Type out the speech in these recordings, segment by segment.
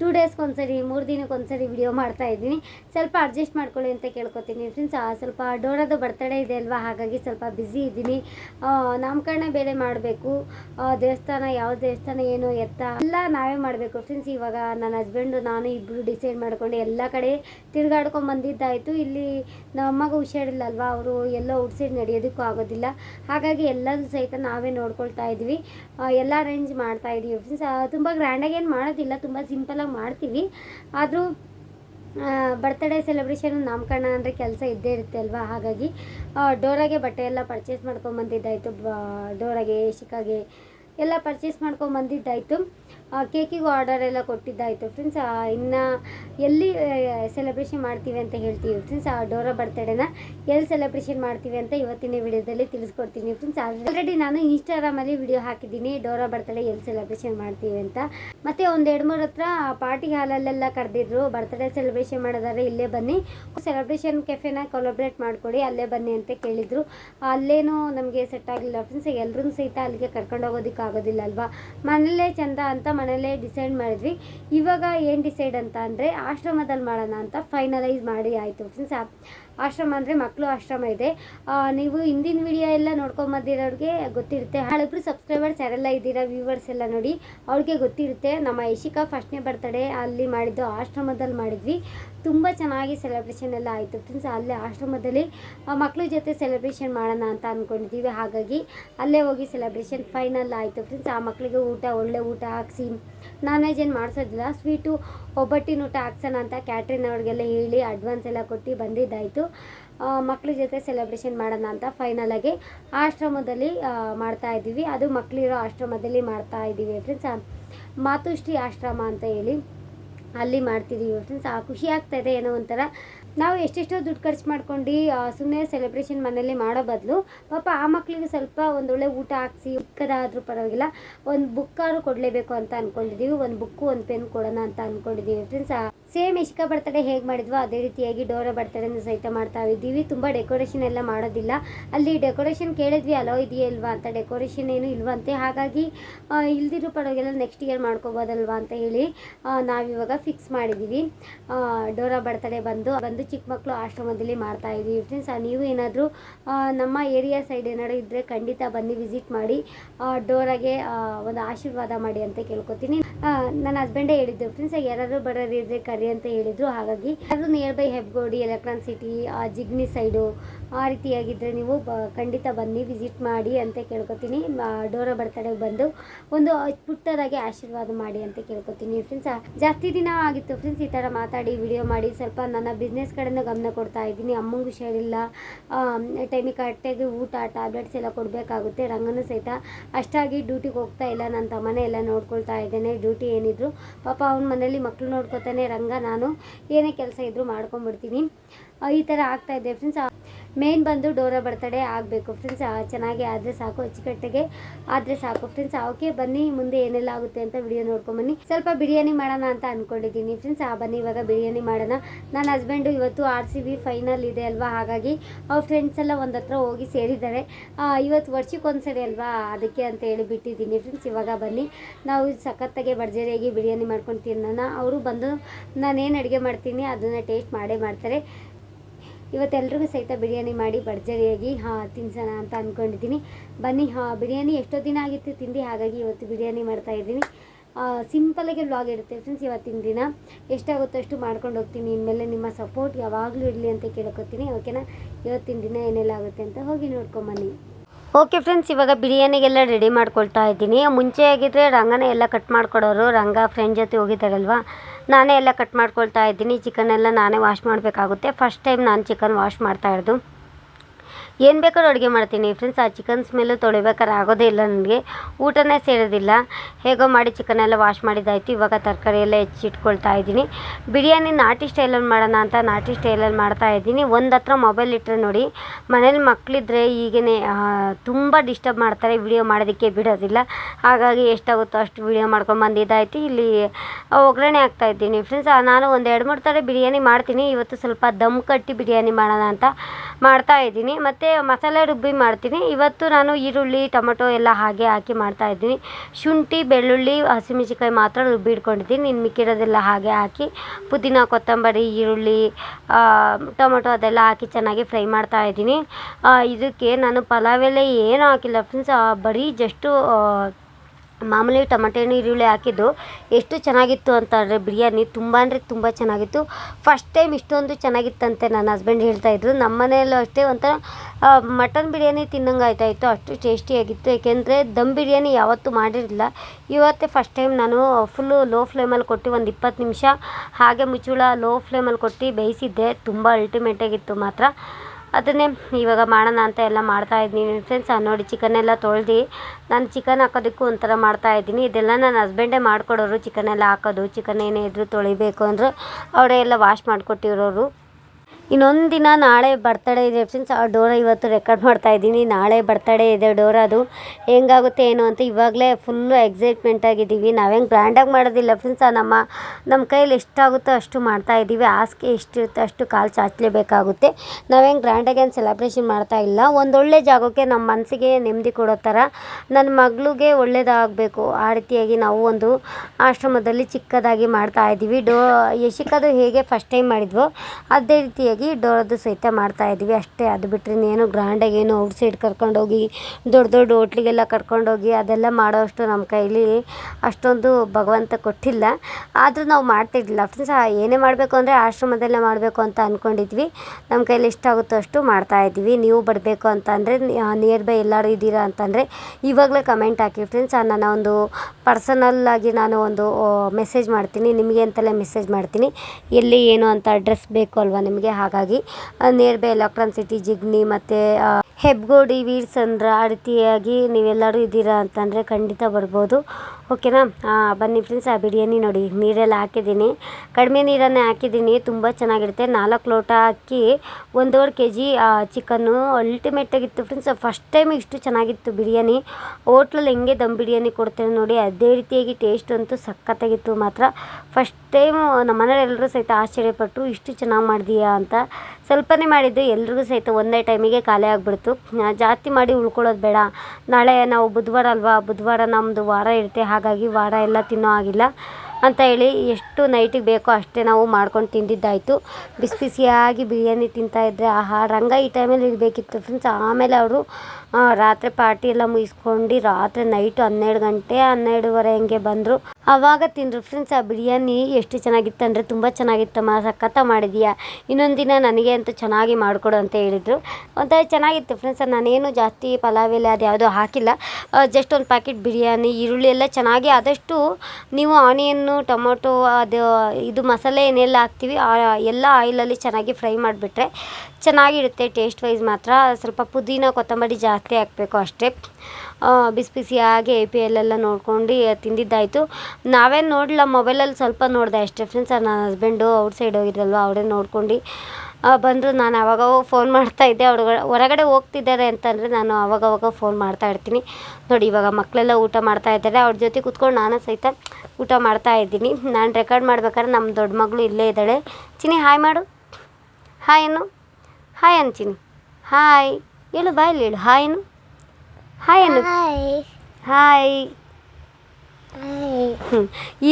Two ಡೇಸ್ಗೆ ಒಂದ್ಸರಿ, ಮೂರು ದಿನಕ್ಕೆ ಒಂದ್ಸರಿ ವಿಡಿಯೋ ಮಾಡ್ತಾ ಇದ್ದೀನಿ. ಸ್ವಲ್ಪ ಅಡ್ಜಸ್ಟ್ ಮಾಡ್ಕೊಳ್ಳಿ ಅಂತ ಕೇಳ್ಕೊತೀನಿ ಫ್ರೆಂಡ್ಸ್ ಸ್ವಲ್ಪ ಡೋರದು ಬರ್ತಡೇ ಇದೆ ಅಲ್ವಾ? ಹಾಗಾಗಿ ಸ್ವಲ್ಪ ಬ್ಯುಸಿ ಇದ್ದೀನಿ. ನಾಮಕರಣ ಬೇರೆ ಮಾಡಬೇಕು. ದೇವಸ್ಥಾನ ಯಾವ ದೇವಸ್ಥಾನ, ಏನು, ಎತ್ತ, ಎಲ್ಲ ನಾವೇ ಮಾಡಬೇಕು ಫ್ರೆಂಡ್ಸ್ ಇವಾಗ ನನ್ನ ಹಸ್ಬೆಂಡು ನಾನು ಇಬ್ಬರು ಡಿಸೈಡ್ ಮಾಡ್ಕೊಂಡು ಎಲ್ಲ ಕಡೆ ತಿರ್ಗಾಡ್ಕೊಂಡು ಬಂದಿದ್ದಾಯಿತು. ಇಲ್ಲಿ ಹುಷಾರಿಲ್ಲ ಅಲ್ವಾ? ಅವರು ಎಲ್ಲೋ ಔಟ್ಸೈಡ್ ನಡೆಯೋದಕ್ಕೂ ಆಗೋದಿಲ್ಲ. ಹಾಗಾಗಿ ಎಲ್ಲದೂ ಸಹಿತ ನಾವೇ ನೋಡ್ಕೊಳ್ತಾ ಇದ್ವಿ. ಎಲ್ಲ ಅರೇಂಜ್ ಮಾಡ್ತಾ ಇದೀವಿ ಫ್ರೆಂಡ್ಸ್ ತುಂಬ ಗ್ರ್ಯಾಂಡಾಗಿ ಏನು ಮಾಡೋದಿಲ್ಲ. ತುಂಬ ಮಾಡ್ತೀವಿ. ಆದರೂ ಬರ್ತ್ಡೇ ಸೆಲೆಬ್ರೇಷನ್ ನಾಮಕರಣ ಅಂದರೆ ಕೆಲಸ ಇದ್ದೇ ಇರುತ್ತೆ ಅಲ್ವಾ? ಹಾಗಾಗಿ ಡೋರಾಗೆ ಬಟ್ಟೆ ಎಲ್ಲ ಪರ್ಚೇಸ್ ಮಾಡ್ಕೊಂಬಂದಿದ್ದಾಯಿತು. ಡೋರಾಗೆ, ಶಿಕಾಗೆ ಎಲ್ಲ ಪರ್ಚೇಸ್ ಮಾಡ್ಕೊಂಬಂದಿದ್ದಾಯಿತು. ಕೇಕಿಗೂ ಆರ್ಡರ್ ಎಲ್ಲ ಕೊಟ್ಟಿದ್ದಾಯಿತು ಫ್ರೆಂಡ್ಸ್ ಇನ್ನು ಎಲ್ಲಿ ಸೆಲೆಬ್ರೇಷನ್ ಮಾಡ್ತೀವಿ ಅಂತ ಹೇಳ್ತೀವಿ ಫ್ರೆಂಡ್ಸ್ ಆ ಡೋರಾ ಬರ್ತಡೇನ ಎಲ್ಲಿ ಸೆಲೆಬ್ರೇಷನ್ ಮಾಡ್ತೀವಿ ಅಂತ ಇವತ್ತಿನ ವಿಡಿಯೋದಲ್ಲಿ ತಿಳಿಸ್ಕೊಡ್ತೀನಿ ಫ್ರೆಂಡ್ಸ್ ಆಲ್ರೆಡಿ ನಾನು ಇನ್ಸ್ಟಾಗ್ರಾಮಲ್ಲಿ ವಿಡಿಯೋ ಹಾಕಿದ್ದೀನಿ. ಡೋರಾ ಬರ್ತಡೇ ಎಲ್ಲಿ ಸೆಲೆಬ್ರೇಷನ್ ಮಾಡ್ತೀವಿ ಅಂತ. ಮತ್ತೆ ಒಂದು ಎರಡು ಮೂರು ಹತ್ರ ಪಾರ್ಟಿ ಹಾಲಲ್ಲೆಲ್ಲ ಕರೆದಿದ್ರು. ಬರ್ತಡೇ ಸೆಲೆಬ್ರೇಷನ್ ಮಾಡೋದಾದ್ರೆ ಇಲ್ಲೇ ಬನ್ನಿ. ಸೆಲೆಬ್ರೇಷನ್ ಕೆಫೆನ ಕೊಲಾಬ್ರೇಟ್ ಮಾಡಿಕೊಡಿ, ಅಲ್ಲೇ ಬನ್ನಿ ಅಂತ ಕೇಳಿದರು. ಅಲ್ಲೇನೂ ನಮಗೆ ಸೆಟ್ ಆಗಿಲ್ಲ ಫ್ರೆಂಡ್ಸ್ ಎಲ್ಲರೂ ಸಹಿತ ಅಲ್ಲಿಗೆ ಕರ್ಕೊಂಡು ಹೋಗೋದಕ್ಕೆ ಆಗೋದಿಲ್ಲ ಅಲ್ವಾ? ಮನೇಲೇ ಚಂದ ಅಂತ ಮನೇಲೇ ಡಿಸೈಡ್ ಮಾಡಿದ್ವಿ. ಇವಾಗ ಏನು ಡಿಸೈಡ್ ಅಂತ ಅಂದರೆ ಆಶ್ರಮದಲ್ಲಿ ಮಾಡೋಣ ಅಂತ ಫೈನಲೈಸ್ ಮಾಡಿ ಆಯಿತು. ಫ್ರೆಂಡ್ಸ್ ಆಶ್ರಮ ಅಂದರೆ ಮಕ್ಕಳು ಆಶ್ರಮ ಇದೆ. ನೀವು ಹಿಂದಿನ ವಿಡಿಯೋ ಎಲ್ಲ ನೋಡ್ಕೊಂಬಂದಿರೋರಿಗೆ ಗೊತ್ತಿರುತ್ತೆ. ಹಳಬ್ರು ಸಬ್ಸ್ಕ್ರೈಬರ್ಸ್ ಯಾರೆಲ್ಲ ಇದ್ದೀರಾ ವ್ಯೂವರ್ಸ್ ಎಲ್ಲ ನೋಡಿ, ಅವ್ರಿಗೆ ಗೊತ್ತಿರುತ್ತೆ. ನಮ್ಮ ಯಶಿಕಾ ಫಸ್ಟ್ನೇ ಬರ್ತಡೇ ಅಲ್ಲಿ ಮಾಡಿದ್ದು ಆಶ್ರಮದಲ್ಲಿ ಮಾಡಿದ್ವಿ. ತುಂಬ ಚೆನ್ನಾಗಿ ಸೆಲೆಬ್ರೇಷನ್ ಎಲ್ಲ ಆಯಿತು. ಫ್ರೆಂಡ್ಸ್ ಅಲ್ಲೇ ಆಶ್ರಮದಲ್ಲಿ ಮಕ್ಕಳ ಜೊತೆ ಸೆಲೆಬ್ರೇಷನ್ ಮಾಡೋಣ ಅಂತ ಅಂದ್ಕೊಂಡಿದ್ದೀವಿ ಹಾಗಾಗಿ ಅಲ್ಲೇ ಹೋಗಿ ಸೆಲೆಬ್ರೇಷನ್ ಫೈನಲ್ ಆಯಿತು. ಫ್ರೆಂಡ್ಸ್ ಆ ಮಕ್ಕಳಿಗೆ ಊಟ, ಒಳ್ಳೆ ಊಟ ಹಾಕ್ಸಿ ನಾನ್ ವೆಜ್ ಏನು ಮಾಡಿಸೋದಿಲ್ಲ. ಸ್ವೀಟು ಒಬ್ಬಟ್ಟಿನ ಊಟ ಹಾಕ್ಸೋಣ ಅಂತ ಕ್ಯಾಟ್ರಿನ್ ಅವ್ರಿಗೆಲ್ಲ ಹೇಳಿ ಅಡ್ವಾನ್ಸ್ ಎಲ್ಲ ಕೊಟ್ಟು ಬಂದಿದ್ದಾಯಿತು. ಮಕ್ಕಳ ಜೊತೆ ಸೆಲೆಬ್ರೇಷನ್ ಮಾಡೋಣ ಅಂತ ಫೈನಲಾಗಿ ಆಶ್ರಮದಲ್ಲಿ ಮಾಡ್ತಾ ಇದ್ದೀವಿ. ಅದು ಮಕ್ಕಳಿರೋ ಆಶ್ರಮದಲ್ಲಿ ಮಾಡ್ತಾ ಇದ್ದೀವಿ. ಫ್ರೆಂಡ್ಸ್ ಮಾತುಶ್ರೀ ಆಶ್ರಮ ಅಂತ ಹೇಳಿ. ಅಲ್ಲಿ ಮಾಡ್ತಿದ್ದೀವಿ ಫ್ರೆಂಡ್ಸ್ ಆ ಖುಷಿ ಆಗ್ತಾ ಇದೆ ಏನೋ ಒಂಥರ. ನಾವು ಎಷ್ಟೆಷ್ಟೋ ದುಡ್ಡು ಖರ್ಚು ಮಾಡ್ಕೊಂಡು ಸುಮ್ಮನೆ ಸೆಲೆಬ್ರೇಷನ್ ಮನೇಲಿ ಮಾಡೋ ಬದಲು ಪಾಪ ಆ ಮಕ್ಕಳಿಗೆ ಸ್ವಲ್ಪ ಒಂದೊಳ್ಳೆ ಊಟ ಹಾಕ್ಸಿ ಉಕ್ಕದಾದರೂ ಪರವಾಗಿಲ್ಲ, ಒಂದು ಬುಕ್ಕಾದ್ರು ಕೊಡಲೇಬೇಕು ಅಂತ ಅಂದ್ಕೊಂಡಿದ್ದೀವಿ ಒಂದು ಬುಕ್ಕು ಒಂದು ಪೆನ್ ಕೊಡೋಣ ಅಂತ ಅಂದ್ಕೊಂಡಿದ್ದೀವಿ ಫ್ರೆಂಡ್ಸ್ ಸೇಮ್ ಇಷ್ಟ ಬರ್ತಡೇ ಹೇಗೆ ಮಾಡಿದ್ವೋ ಅದೇ ರೀತಿಯಾಗಿ ಡೋರ ಬರ್ತಡೇನ ಸಹಿತ ಮಾಡ್ತಾ ಇದ್ದೀವಿ. ತುಂಬ ಡೆಕೋರೇಷನ್ ಎಲ್ಲ ಮಾಡೋದಿಲ್ಲ. ಅಲ್ಲಿ ಡೆಕೋರೇಷನ್ ಕೇಳಿದ್ವಿ ಅಲೋ ಇದೆಯಾ ಇಲ್ವಾ? ಅಂತ. ಡೆಕೋರೇಷನ್ ಏನು ಇಲ್ವಂತೆ ಹಾಗಾಗಿ ಇಲ್ದಿರೋ ಪಡೋಗೆಲ್ಲ ನೆಕ್ಸ್ಟ್ ಇಯರ್ ಮಾಡ್ಕೋಬೋದಲ್ವಾ ಅಂತ ಹೇಳಿ ನಾವಿವಾಗ ಫಿಕ್ಸ್ ಮಾಡಿದ್ದೀವಿ ಡೋರಾ ಬರ್ತಡೇ ಬಂದು ಬಂದು ಚಿಕ್ಕ ಮಕ್ಕಳು ಆಶ್ರಮದಲ್ಲಿ ಮಾಡ್ತಾ ಇದ್ದೀವಿ ಫ್ರೆಂಡ್ಸ್ ನೀವು ಏನಾದರೂ ನಮ್ಮ ಏರಿಯಾ ಸೈಡ್ ಏನಾದರೂ ಇದ್ದರೆ ಖಂಡಿತ ಬನ್ನಿ ವಿಸಿಟ್ ಮಾಡಿ ಡೋರಾಗೆ ಒಂದು ಆಶೀರ್ವಾದ ಮಾಡಿ ಅಂತ ಕೇಳ್ಕೊತೀನಿ. ನನ್ನ ಹಸ್ಬೆಂಡೇ ಹೇಳಿದ್ದು ಫ್ರೆಂಡ್ಸ್ ಯಾರಾದರೂ ಬರೋರು ಇದ್ರೆ ಕರಿ ಅಂತ ಹೇಳಿದ್ರು. ಹಾಗಾಗಿ ಅದು near by Hebbagodi electron city Jigani side ಆ ರೀತಿಯಾಗಿದ್ದರೆ ನೀವು ಖಂಡಿತ ಬನ್ನಿ ವಿಸಿಟ್ ಮಾಡಿ ಅಂತ ಕೇಳ್ಕೊತೀನಿ. ಡೋರೋ ಡೋರಾ ಬರ್ತಡೆಗೆ ಬಂದು ಒಂದು ಪುಟ್ಟದಾಗಿ ಆಶೀರ್ವಾದ ಮಾಡಿ ಅಂತ ಕೇಳ್ಕೊತೀನಿ ಫ್ರೆಂಡ್ಸ್ ಜಾಸ್ತಿ ದಿನ ಆಗಿತ್ತು ಫ್ರೆಂಡ್ಸ್ ಈ ಥರ ಮಾತಾಡಿ ವಿಡಿಯೋ ಮಾಡಿ, ಸ್ವಲ್ಪ ನನ್ನ ಬಿಸ್ನೆಸ್ ಕಡೆನೂ ಗಮನ ಕೊಡ್ತಾ ಇದ್ದೀನಿ. ಅಮ್ಮಂಗೂ ಹುಷಾರಿಲ್ಲ ಟೈಮಿಗೆ ಕರೆಕ್ಟಾಗಿ ಊಟ ಟ್ಯಾಬ್ಲೆಟ್ಸ್ ಎಲ್ಲ ಕೊಡಬೇಕಾಗುತ್ತೆ. ರಂಗನೂ ಸಹಿತ ಅಷ್ಟಾಗಿ ಡ್ಯೂಟಿಗೆ ಹೋಗ್ತಾ ಇಲ್ಲ. ನನ್ನ ತಮ್ಮನೇ ಎಲ್ಲ ನೋಡ್ಕೊಳ್ತಾ ಇದ್ದೇನೆ. ಡ್ಯೂಟಿ ಏನಿದ್ರು ಪಾಪ ಅವ್ನ ಮನೇಲಿ ಮಕ್ಕಳು ನೋಡ್ಕೊತಾನೆ ರಂಗ ನಾನು ಏನೇ ಕೆಲಸ ಇದ್ದರೂ ಮಾಡ್ಕೊಂಡ್ಬಿಡ್ತೀನಿ. ಆ, ಈ ಥರ ಇದೆ ಫ್ರೆಂಡ್ಸ್ ಮೇನ್ ಬಂದು ಡೋರಾ ಬರ್ತಡೇ ಆಗಬೇಕು. ಫ್ರೆಂಡ್ಸ್ ಚೆನ್ನಾಗಿ ಆದರೆ ಸಾಕು, ಅಚ್ಚುಕಟ್ಟಿಗೆ ಆದರೆ ಸಾಕು. ಫ್ರೆಂಡ್ಸ್ ಓಕೆ ಬನ್ನಿ, ಮುಂದೆ ಏನೆಲ್ಲ ಆಗುತ್ತೆ ಅಂತ ವಿಡಿಯೋ ನೋಡ್ಕೊಂಬನ್ನಿ ಸ್ವಲ್ಪ ಬಿರಿಯಾನಿ ಮಾಡೋಣ ಅಂತ ಅಂದ್ಕೊಂಡಿದ್ದೀನಿ ಫ್ರೆಂಡ್ಸ್ ಆ, ಬನ್ನಿ, ಇವಾಗ ಬಿರಿಯಾನಿ ಮಾಡೋಣ. ನನ್ನ ಹಸ್ಬೆಂಡು ಇವತ್ತು ಆರ್ ಸಿ ಬಿ ಫೈನಲ್ ಇದೆ ಅಲ್ವಾ? ಹಾಗಾಗಿ ಅವ್ರ ಫ್ರೆಂಡ್ಸ್ ಎಲ್ಲ ಒಂದು ಹತ್ರ ಹೋಗಿ ಸೇರಿದ್ದಾರೆ. ಇವತ್ತು ಸರಿ ಅಲ್ವಾ? ಅದಕ್ಕೆ ಅಂತ ಹೇಳಿ ಬಿಟ್ಟಿದ್ದೀನಿ. ಫ್ರೆಂಡ್ಸ್ ಇವಾಗ ಬನ್ನಿ. ನಾವು ಸಖತ್ತಾಗಿ ಭರ್ಜರಿಯಾಗಿ ಬಿರಿಯಾನಿ ಮಾಡ್ಕೊಂಡು ತಿನ್ನೋಣ. ಅವರು ಬಂದು ನಾನೇನು ಅಡುಗೆ ಮಾಡ್ತೀನಿ, ಅದನ್ನು ಟೇಸ್ಟ್ ಮಾಡೇ ಮಾಡ್ತಾರೆ. ಇವತ್ತೆಲ್ರಿಗೂ ಸಹಿತ ಬಿರಿಯಾನಿ ಮಾಡಿ ಭರ್ಜರಿಯಾಗಿ, ಹಾಂ, ತಿನ್ಸೋಣ ಅಂತ ಅಂದ್ಕೊಂಡಿದ್ದೀನಿ ಬನ್ನಿ, ಹಾಂ, ಬಿರಿಯಾನಿ ಎಷ್ಟೋ ದಿನ ಆಗಿತ್ತು ತಿಂದು, ಹಾಗಾಗಿ ಇವತ್ತು ಬಿರಿಯಾನಿ ಮಾಡ್ತಾ ಇದ್ದೀನಿ. ಸಿಂಪಲಾಗಿ ವ್ಲಾಗ್ ಇರುತ್ತೆ ಫ್ರೆಂಡ್ಸ್ ಇವತ್ತಿನ ದಿನ. ಎಷ್ಟಾಗುತ್ತೋ ಅಷ್ಟು ಮಾಡ್ಕೊಂಡು ಹೋಗ್ತೀನಿ. ಇನ್ಮೇಲೆ ನಿಮ್ಮ ಸಪೋರ್ಟ್ ಯಾವಾಗಲೂ ಇರಲಿ ಅಂತ ಕೇಳ್ಕೊತೀನಿ. ಓಕೆನಾ ಇವತ್ತಿನ ದಿನ ಏನೆಲ್ಲ ಆಗುತ್ತೆ ಅಂತ ಹೋಗಿ ನೋಡ್ಕೊಂಬನ್ನಿ ಓಕೆ ಫ್ರೆಂಡ್ಸ್ ಇವಾಗ ಬಿರಿಯಾನಿಗೆಲ್ಲ ರೆಡಿ ಮಾಡ್ಕೊಳ್ತಾ ಇದ್ದೀನಿ. ಮುಂಚೆ ಆಗಿದ್ರೆ ರಂಗನೇ ಎಲ್ಲ ಕಟ್ ಮಾಡ್ಕೊಡೋರು, ರಂಗ ಫ್ರೆಂಡ್ ಜೊತೆ ಹೋಗಿದ್ದಾರಲ್ವಾ? ನಾನೇ ಎಲ್ಲ ಕಟ್ ಮಾಡ್ಕೊಳ್ತಾ ಇದ್ದೀನಿ. ಚಿಕನ್ ಎಲ್ಲ ನಾನೇ ವಾಶ್ ಮಾಡಬೇಕಾಗುತ್ತೆ. ಫಸ್ಟ್ ಟೈಮ್ ನಾನು ಚಿಕನ್ ವಾಶ್ ಮಾಡ್ತಾ ಇರೋದು. ಏನು ಬೇಕಾದ್ರೂ ಅಡುಗೆ ಮಾಡ್ತೀನಿ. ಫ್ರೆಂಡ್ಸ್ ಆ ಚಿಕನ್ ಸ್ಮೆಲ್ಲು ತೊಳಿಬೇಕಾದ್ರೆ ಆಗೋದೇ ಇಲ್ಲ ನನಗೆ. ಊಟನೇ ಸೇರೋದಿಲ್ಲ. ಹೇಗೋ ಮಾಡಿ ಚಿಕನ್ ಎಲ್ಲ ವಾಶ್ ಮಾಡಿದ್ದಾಯಿತು. ಇವಾಗ ತರಕಾರಿ ಎಲ್ಲ ಹೆಚ್ಚಿಟ್ಕೊಳ್ತಾ ಇದ್ದೀನಿ. ಬಿರಿಯಾನಿ ನಾಟಿ ಸ್ಟೈಲಲ್ಲಿ ಮಾಡೋಣ ಅಂತ ನಾಟಿ ಸ್ಟೈಲಲ್ಲಿ ಮಾಡ್ತಾ ಇದ್ದೀನಿ. ಒಂದು ಹತ್ರ ಮೊಬೈಲ್ ಇಟ್ಟರೆ ನೋಡಿ, ಮನೇಲಿ ಮಕ್ಕಳಿದ್ರೆ ಈಗೇ ತುಂಬ ಡಿಸ್ಟರ್ಬ್ ಮಾಡ್ತಾರೆ. ವಿಡಿಯೋ ಮಾಡೋದಕ್ಕೆ ಬಿಡೋದಿಲ್ಲ. ಹಾಗಾಗಿ ಎಷ್ಟಾಗುತ್ತೋ ಅಷ್ಟು ವಿಡಿಯೋ ಮಾಡ್ಕೊಂಡು ಬಂದಿದ್ದಾಯ್ತು. ಇಲ್ಲಿ ಒಗ್ಗರಣೆ ಹಾಕ್ತಾ ಇದ್ದೀನಿ. ಫ್ರೆಂಡ್ಸ್ ನಾನು ಒಂದು ಎರಡು ಮೂರು ಥರ ಬಿರಿಯಾನಿ ಮಾಡ್ತೀನಿ. ಇವತ್ತು ಸ್ವಲ್ಪ ದಮ್ ಕಟ್ಟಿ ಬಿರಿಯಾನಿ ಮಾಡೋಣ ಅಂತ ಮಾಡ್ತಾ ಇದ್ದೀನಿ. ಮತ್ತು ಮತ್ತು ಮಸಾಲೆ ರುಬ್ಬಿ ಮಾಡ್ತೀನಿ. ಇವತ್ತು ನಾನು ಈರುಳ್ಳಿ, ಟೊಮೊಟೊ ಎಲ್ಲ ಹಾಗೆ ಹಾಕಿ ಮಾಡ್ತಾ ಇದ್ದೀನಿ. ಶುಂಠಿ, ಬೆಳ್ಳುಳ್ಳಿ ಹಸಿಮೆಣಸಿಕಾಯಿ ಮಾತ್ರ ರುಬ್ಬಿ ಇಟ್ಕೊಂಡಿದ್ದೀನಿ. ಇನ್ನು ಮಿಕ್ಕಿರೋದೆಲ್ಲ ಹಾಗೆ ಹಾಕಿ ಪುದೀನ, ಕೊತ್ತಂಬರಿ, ಈರುಳ್ಳಿ ಟೊಮೊಟೊ ಅದೆಲ್ಲ ಹಾಕಿ ಚೆನ್ನಾಗಿ ಫ್ರೈ ಮಾಡ್ತಾ ಇದ್ದೀನಿ. ಇದಕ್ಕೆ ನಾನು ಪಲಾವ್ ಎಲೆ ಏನೂ ಹಾಕಿಲ್ಲ ಫ್ರೆಂಡ್ಸ್ ಬರೀ ಜಸ್ಟು ಮಾಮೂಲಿ ಟೊಮೆಟೊ ಹಣ್ಣು ಈರುಳ್ಳಿ ಹಾಕಿದ್ದು ಎಷ್ಟು ಚೆನ್ನಾಗಿತ್ತು ಅಂತಂದರೆ ಬಿರಿಯಾನಿ ತುಂಬ ಅಂದರೆ ತುಂಬ ಚೆನ್ನಾಗಿತ್ತು. ಫಸ್ಟ್ ಟೈಮ್ ಇಷ್ಟೊಂದು ಚೆನ್ನಾಗಿತ್ತಂತೆ ನನ್ನ ಹಸ್ಬೆಂಡ್ ಹೇಳ್ತಾಯಿದ್ರು ನಮ್ಮ ಮನೆಯಲ್ಲೂ ಅಷ್ಟೇ ಒಂಥರ ಮಟನ್ ಬಿರಿಯಾನಿ ತಿನ್ನಂಗೆ ಆಯ್ತಾಯಿತ್ತು ಅಷ್ಟು ಟೇಸ್ಟಿಯಾಗಿತ್ತು ಏಕೆಂದರೆ ದಮ್ ಬಿರಿಯಾನಿ ಯಾವತ್ತೂ ಮಾಡಿರಲಿಲ್ಲ. ಇವತ್ತೇ ಫಸ್ಟ್ ಟೈಮ್ ನಾನು ಫುಲ್ಲು ಲೋ ಫ್ಲೇಮಲ್ಲಿ ಕೊಟ್ಟು ಒಂದು ಇಪ್ಪತ್ತು ನಿಮಿಷ ಹಾಗೆ ಮುಚ್ಚುಳ ಲೋ ಫ್ಲೇಮಲ್ಲಿ ಕೊಟ್ಟು ಬೇಯಿಸಿದ್ದೆ. ತುಂಬ ಅಲ್ಟಿಮೇಟಾಗಿತ್ತು ಮಾತ್ರ. ಅದನ್ನೇ ಇವಾಗ ಮಾಡೋಣ ಅಂತ ಎಲ್ಲ ಮಾಡ್ತಾ ಇದ್ದೀನಿ. ಫ್ರೆಂಡ್ಸ್ ನೋಡಿ ಚಿಕನ್ ಎಲ್ಲ ತೊಳ್ದು ನಾನು ಚಿಕನ್ ಹಾಕೋದಕ್ಕೂ ಒಂಥರ ಮಾಡ್ತಾ ಇದ್ದೀನಿ. ಇದೆಲ್ಲ ನನ್ನ ಹಸ್ಬೆಂಡೇ ಮಾಡಿಕೊಡೋರು ಚಿಕನ್ ಎಲ್ಲ ಹಾಕೋದು, ಚಿಕನ್ ಏನೇ ಇದ್ದರೂ ತೊಳಿಬೇಕು ಅಂದರೆ, ಅವರೇ ಎಲ್ಲ ವಾಶ್ ಮಾಡಿಕೊಟ್ಟಿರೋರು. ಇನ್ನೊಂದು ದಿನ ನಾಳೆ ಬರ್ತಡೇ ಇದೆ. ಫ್ರೆಂಡ್ಸ್ ಆ ಡೋರ ಇವತ್ತು ರೆಕಾರ್ಡ್ ಮಾಡ್ತಾ ಇದ್ದೀನಿ. ನಾಳೆ ಬರ್ತಡೇ ಇದೆ ಡೋರದು ಹೆಂಗಾಗುತ್ತೆ ಏನು ಅಂತ ಇವಾಗಲೇ ಫುಲ್ಲು ಎಕ್ಸೈಟ್ಮೆಂಟ್ ಆಗಿದ್ದೀವಿ. ನಾವೇನು ಗ್ರ್ಯಾಂಡಾಗಿ ಮಾಡೋದಿಲ್ಲ. ಫ್ರೆಂಡ್ಸ್ ನಮ್ಮ ನಮ್ಮ ಕೈಯಲ್ಲಿ ಎಷ್ಟಾಗುತ್ತೋ ಅಷ್ಟು ಮಾಡ್ತಾ ಇದ್ದೀವಿ. ಹಾಸಿಗೆ ಎಷ್ಟಿರುತ್ತೆ ಅಷ್ಟು ಕಾಲು ಚಾಚಲೇಬೇಕಾಗುತ್ತೆ ನಾವೇನು ಗ್ರ್ಯಾಂಡಾಗಿ ಏನು ಸೆಲೆಬ್ರೇಷನ್ ಮಾಡ್ತಾ ಇಲ್ಲ. ಒಂದೊಳ್ಳೆ ಜಾಗಕ್ಕೆ ನಮ್ಮ ಮನಸ್ಸಿಗೆ ನೆಮ್ಮದಿ ಕೊಡೋ ಥರ ನನ್ನ ಮಗಳಿಗೆ ಒಳ್ಳೇದಾಗಬೇಕು. ಆ ರೀತಿಯಾಗಿ ನಾವು ಒಂದು ಆಶ್ರಮದಲ್ಲಿ ಚಿಕ್ಕದಾಗಿ ಮಾಡ್ತಾ ಇದ್ದೀವಿ. ಡೋ ಯಶಿಕದು ಹೇಗೆ ಫಸ್ಟ್ ಟೈಮ್ ಮಾಡಿದ್ವೋ, ಅದೇ ರೀತಿಯಾಗಿ. ಡೋರದ್ದು ಸಹಿತ ಮಾಡ್ತಾ ಇದ್ವಿ ಅಷ್ಟೇ, ಅದು ಬಿಟ್ಟರೆ ಇನ್ನೇನು ಗ್ರ್ಯಾಂಡಾಗಿ ಏನು ಔಟ್ಸೈಡ್ ಕರ್ಕೊಂಡು ಕರ್ಕೊಂಡೋಗಿ ದೊಡ್ಡ ದೊಡ್ಡ ಹೋಟ್ಲಿಗೆಲ್ಲ ಕರ್ಕೊಂಡೋಗಿ ಅದೆಲ್ಲ ಮಾಡೋಷ್ಟು ನಮ್ಮ ಕೈಲಿ ಅಷ್ಟೊಂದು ಭಗವಂತ ಕೊಟ್ಟಿಲ್ಲ. ಆದರೂ ನಾವು ಮಾಡ್ತಿದ್ದಿಲ್ಲ ಫ್ರೆಂಡ್ಸ್ ಏನೇ ಮಾಡಬೇಕು ಅಂದರೆ ಆಶ್ರಮದಲ್ಲೇ ಮಾಡಬೇಕು ಅಂತ ಅಂದ್ಕೊಂಡಿದ್ವಿ ನಮ್ಮ ಕೈಲಿ ಎಷ್ಟಾಗುತ್ತೋ ಅಷ್ಟು ಮಾಡ್ತಾ ಇದ್ವಿ ನೀವು ಬರಬೇಕು ಅಂತ ಅಂದರೆ ನಿಯರ್ ಬೈ ಎಲ್ಲರೂ ಇದ್ದೀರಾ ಅಂತಂದರೆ ಇವಾಗಲೇ ಕಮೆಂಟ್ ಹಾಕಿ ಫ್ರೆಂಡ್ಸ್ ನನ್ನ ಒಂದು ಪರ್ಸನಲ್ ಆಗಿ ನಾನು ಒಂದು ಮೆಸೇಜ್ ಮಾಡ್ತೀನಿ. ನಿಮಗೆ ಅಂತಲೇ ಮೆಸೇಜ್ ಮಾಡ್ತೀನಿ. ಎಲ್ಲಿ ಏನು ಅಂತ ಅಡ್ರೆಸ್ ಬೇಕು ಅಲ್ವಾ ನಿಮಗೆ? ಹಾಗಾಗಿ near by electron city, Jigani ಮತ್ತು ಹೆಬ್ಗೋಡಿ, ವೀರ್ಸಂದ್ರ ಆ ನೀವೆಲ್ಲರೂ ಇದ್ದೀರಾ ಅಂತಂದರೆ ಖಂಡಿತ ಬರ್ಬೋದು. ಓಕೆನಾ? ಬನ್ನಿ ಫ್ರೆಂಡ್ಸ್ ಆ ಬಿರಿಯಾನಿ ನೋಡಿ. ನೀರೆಲ್ಲ ಹಾಕಿದ್ದೀನಿ. ಕಡಿಮೆ ನೀರನ್ನೇ ಹಾಕಿದ್ದೀನಿ. ತುಂಬ ಚೆನ್ನಾಗಿರುತ್ತೆ. ನಾಲ್ಕು ಲೋಟ ಅಕ್ಕಿ, ಒಂದೂವರೆ ಕೆ ಜಿ ಚಿಕನ್ನು ಅಲ್ಟಿಮೇಟಾಗಿತ್ತು ಫ್ರೆಂಡ್ಸ್ ಫಸ್ಟ್ ಟೈಮ್ ಇಷ್ಟು ಚೆನ್ನಾಗಿತ್ತು ಬಿರಿಯಾನಿ. ಹೋಟ್ಲಲ್ಲಿ ಹೆಂಗೆ ದಮ್ ಬಿರಿಯಾನಿ ಕೊಡ್ತಾರೆ ನೋಡಿ, ಅದೇ ರೀತಿಯಾಗಿ ಟೇಸ್ಟ್ ಅಂತೂ ಸಖತ್ತಾಗಿತ್ತು ಮಾತ್ರ. ಫಸ್ಟ್ ಟೈಮು ನಮ್ಮ ಮನೆಯವರೆಲ್ಲರೂ ಸಹಿತ ಆಶ್ಚರ್ಯಪಟ್ಟರು ಇಷ್ಟು ಚೆನ್ನಾಗಿ ಮಾಡಿದೀಯಾ ಅಂತ. ಸ್ವಲ್ಪನೇ ಮಾಡಿದ್ದು ಎಲ್ರಿಗೂ ಸಹಿತ ಒಂದೇ ಟೈಮಿಗೆ ಖಾಲಿ ಆಗಿಬಿಡ್ತು. ಜಾಸ್ತಿ ಮಾಡಿ ಉಳ್ಕೊಳ್ಳೋದು ಬೇಡ. ನಾಳೆ ನಾವು ಬುಧವಾರ ಅಲ್ವಾ? ಬುಧವಾರ ನಮ್ಮದು ವಾರ ಇರುತ್ತೆ. ಹಾಗಾಗಿ ವಾರ ಎಲ್ಲ ತಿನ್ನೋ ಆಗಿಲ್ಲ ಅಂತ ಹೇಳಿ ಎಷ್ಟು ನೈಟಿಗೆ ಬೇಕೋ ಅಷ್ಟೇ ನಾವು ಮಾಡ್ಕೊಂಡು ತಿಂದಿದ್ದಾಯಿತು. ಬಿಸಿ ಬಿಸಿಯಾಗಿ ಬಿರಿಯಾನಿ ತಿಂತಾಯಿದ್ರೆ ಆಹಾ, ರಂಗ ಈ ಟೈಮಲ್ಲಿ ಇರಬೇಕಿತ್ತು ಫ್ರೆಂಡ್ಸ್ ಆಮೇಲೆ ಅವರು ರಾತ್ರಿ ಪಾರ್ಟಿ ಎಲ್ಲ ಮುಗಿಸ್ಕೊಂಡು ರಾತ್ರಿ ನೈಟು ಹನ್ನೆರಡು ಗಂಟೆ, ಹನ್ನೆರಡುವರೆ ಹಂಗೆ ಬಂದರು. ಆವಾಗ ತಿಂದರು ಫ್ರೆಂಡ್ಸ್ ಆ ಬಿರಿಯಾನಿ ಎಷ್ಟು ಚೆನ್ನಾಗಿತ್ತು ಅಂದರೆ ತುಂಬ ಚೆನ್ನಾಗಿತ್ತಮ್ಮ ಸಖತ್ತ ಮಾಡಿದೀಯಾ? ಇನ್ನೊಂದು ದಿನ ನನಗೆ ಅಂತೂ ಚೆನ್ನಾಗಿ ಮಾಡಿಕೊಡು ಅಂತ ಹೇಳಿದರು. ಒಂಥರ ಚೆನ್ನಾಗಿತ್ತು ಫ್ರೆಂಡ್ಸ್ ನಾನೇನು ಜಾಸ್ತಿ ಪಲಾವ್ ಎಲ್ಲ ಅದು ಯಾವುದೂ ಹಾಕಿಲ್ಲ ಜಸ್ಟ್ ಒಂದು ಪ್ಯಾಕೆಟ್ ಬಿರಿಯಾನಿ, ಈರುಳ್ಳಿ ಎಲ್ಲ ಚೆನ್ನಾಗಿ ಆದಷ್ಟು ನೀವು ಆನಿಯನ್ನು ಟೊಮೊಟೊ, ಅದು, ಇದು ಮಸಾಲೆ ಏನೆಲ್ಲ ಹಾಕ್ತೀವಿ ಎಲ್ಲ ಆಯಿಲಲ್ಲಿ ಚೆನ್ನಾಗಿ ಫ್ರೈ ಮಾಡಿಬಿಟ್ರೆ ಚೆನ್ನಾಗಿರುತ್ತೆ ಟೇಸ್ಟ್ ವೈಸ್ ಮಾತ್ರ. ಸ್ವಲ್ಪ ಪುದೀನ, ಕೊತ್ತಂಬರಿ ಜಾಸ್ತಿ ಹಾಕಬೇಕು ಅಷ್ಟೇ. ಬಿಸಿ ಬಿಸಿಯಾಗಿ ಎ ಪಿ ಎಲ್ಲೆಲ್ಲ ನೋಡ್ಕೊಂಡು ತಿಂದಿದ್ದಾಯಿತು. ನಾವೇನು ನೋಡಲಿಲ್ಲ ಮೊಬೈಲಲ್ಲಿ ಸ್ವಲ್ಪ ನೋಡಿದೆ ಅಷ್ಟೇ. ಫ್ರೆಂಡ್ಸ್ ನನ್ನ ಹಸ್ಬೆಂಡು ಔಟ್ ಸೈಡ್ ಹೋಗಿದ್ರಲ್ವ, ಅವರೇ ನೋಡ್ಕೊಂಡು ಬಂದರು ನಾನು ಅವಾಗವಾಗ ಫೋನ್ ಮಾಡ್ತಾ ಇದ್ದೆ. ಅವ್ರು ಹೊರಗಡೆ ಹೋಗ್ತಿದ್ದಾರೆ ಅಂತಂದರೆ ನಾನು ಅವಾಗವಾಗ ಫೋನ್ ಮಾಡ್ತಾ ಇರ್ತೀನಿ. ನೋಡಿ ಇವಾಗ ಮಕ್ಕಳೆಲ್ಲ ಊಟ ಮಾಡ್ತಾ ಇದ್ದಾರೆ. ಅವ್ರ ಜೊತೆ ಕೂತ್ಕೊಂಡು ನಾನು ಸಹಿತ ಊಟ ಮಾಡ್ತಾ ಇದ್ದೀನಿ. ನಾನು ರೆಕಾರ್ಡ್ ಮಾಡ್ಬೇಕಾದ್ರೆ ನಮ್ಮ ದೊಡ್ಡ ಮಗಳು ಇಲ್ಲೇ ಇದ್ದಾಳೆ. ಚಿನಿ ಹಾಯ್ ಮಾಡು. ಹಾಯ್ ಅನ್ನು. ಹಾಯ್ ಅನ್ಚಿನಿ ಹಾಯ್ ಹೇಳು ಬಾಯಲ್ಲಿ ಹೇಳು. ಹಾಯ್ ಅನ್ನು. ಹಾಯ್ ಅನ್ನು. ಹಾಯ್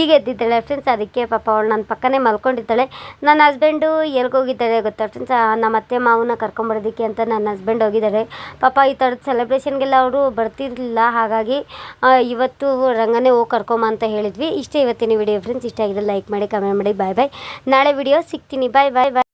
ಈಗ ಎದ್ದಿದ್ದಾಳೆ ಫ್ರೆಂಡ್ಸ್ ಅದಕ್ಕೆ ಪಾಪ ಅವಳು ನನ್ನ ಪಕ್ಕನೇ ಮಲ್ಕೊಂಡಿದ್ದಾಳೆ. ನನ್ನ ಹಸ್ಬೆಂಡು ಎಲ್ಗೋಗಿದ್ದಾರೆ ಗೊತ್ತಾ ಫ್ರೆಂಡ್ಸ್ ನಮ್ಮ ಅತ್ತೆ ಮಾವನ ಕರ್ಕೊಂಬರೋದಕ್ಕೆ ಅಂತ ನನ್ನ ಹಸ್ಬೆಂಡ್ ಹೋಗಿದ್ದಾರೆ. ಪಾಪ ಈ ಥರದ ಸೆಲೆಬ್ರೇಷನ್ಗೆಲ್ಲ ಅವರು ಬರ್ತಿರಲಿಲ್ಲ. ಹಾಗಾಗಿ ಇವತ್ತು ರಂಗನೇ ಹೋಗಿ ಕರ್ಕೊಂಬ ಅಂತ ಹೇಳಿದ್ವಿ. ಇಷ್ಟೇ ಇವತ್ತಿನ ವಿಡಿಯೋ ಫ್ರೆಂಡ್ಸ್ ಇಷ್ಟ ಆಗಿದೆ ಲೈಕ್ ಮಾಡಿ ಕಮೆಂಟ್ ಮಾಡಿ. ಬಾಯ್ ಬಾಯ್ ನಾಳೆ ವಿಡಿಯೋ ಸಿಗ್ತೀನಿ. ಬಾಯ್ ಬಾಯ್ ಬಾಯ್